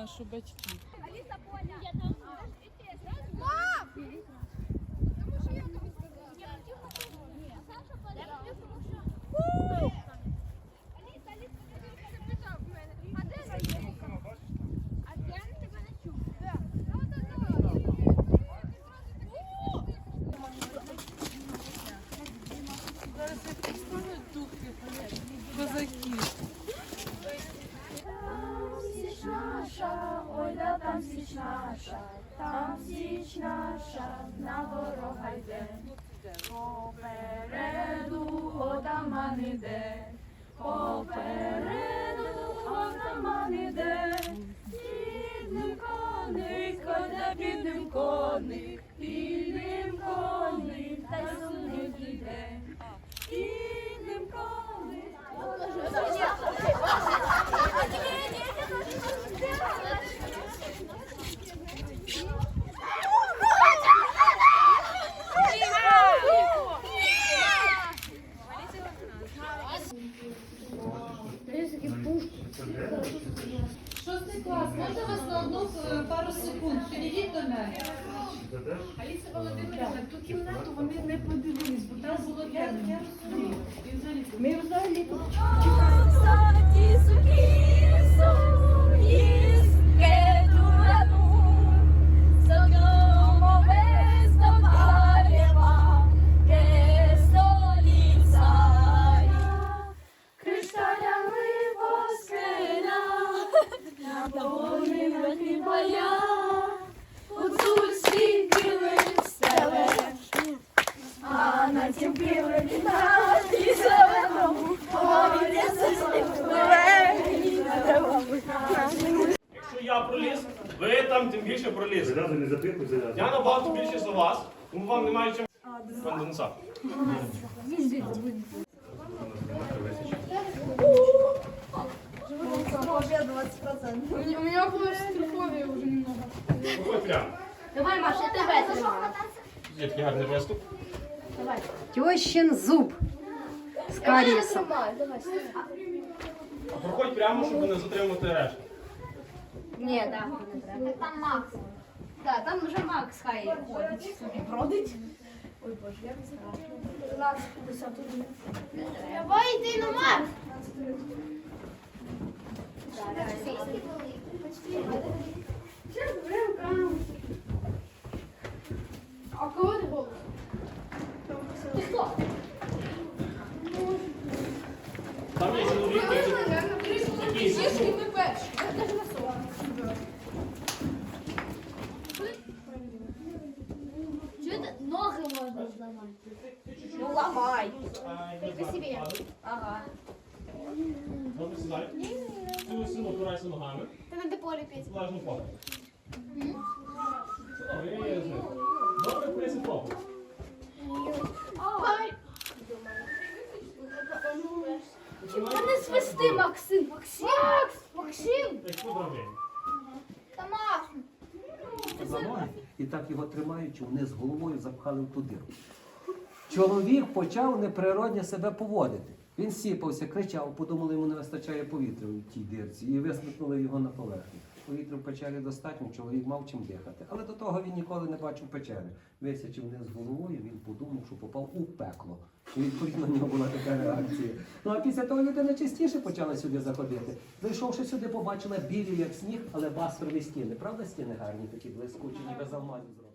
нашу батьків. Аліса Поля. Наша, ой, да там січ наша, там січ наша, на ворога йде. Попереду отаман іде, попереду отаман іде. Підним коник, да підним коник, підним коник, та й сумник іде. Підним коник. Шостий клас, можна вас на одну е, пару секунд? Підійдіть до мене. Аліса Володимирівна, ту кімнату вони не подивились, бо там було темно. Ми взагалі ви там тим більше пролізете. Зав'язуй, не запихуй, зав'язуй. Я набагато більше за вас, тому вам немає чим конденсат. У мене клаустрофобія вже немного. Виходь прямо. Давай, Маша, я тебе тримаю. Є такий гарний виступ. Тещин зуб з карієсом. А проходь прямо, щоб не затримати решту. Ні, так, не треба. Там Макс. Так, там вже Макс хай ходить собі бродить. Ой, Боже, як страшно. 12.51. Давай йди на Макс. А кого ти голос? Ти хто? Там є собі. Ага. Добре, сідай. Ти сильно опирайся ногами. Ти на деполі піти. Влажно я її. Добре, прийся попу. Ой. Та не свисти, Максим. Максим. Макс! Максим! Як подробень. Та Макс! і так його тримаючи, вниз головою запхали в ту дирку. Чоловік почав неприродно себе поводити. Він сіпався, кричав, подумали, йому не вистачає повітря в тій дирці, і висмикнули його на поверхню. Повітря в печері достатньо, чоловік мав чим дихати. Але до того він ніколи не бачив печери. Висячи вниз головою, він подумав, що попав у пекло. І відповідно в нього була така реакція. Ну а після того людина частіше почала сюди заходити. Зайшовши сюди, побачила білі, як сніг, але басрові стіни. Правда, стіни гарні, такі блискучі, ніби з алмазів зроблені.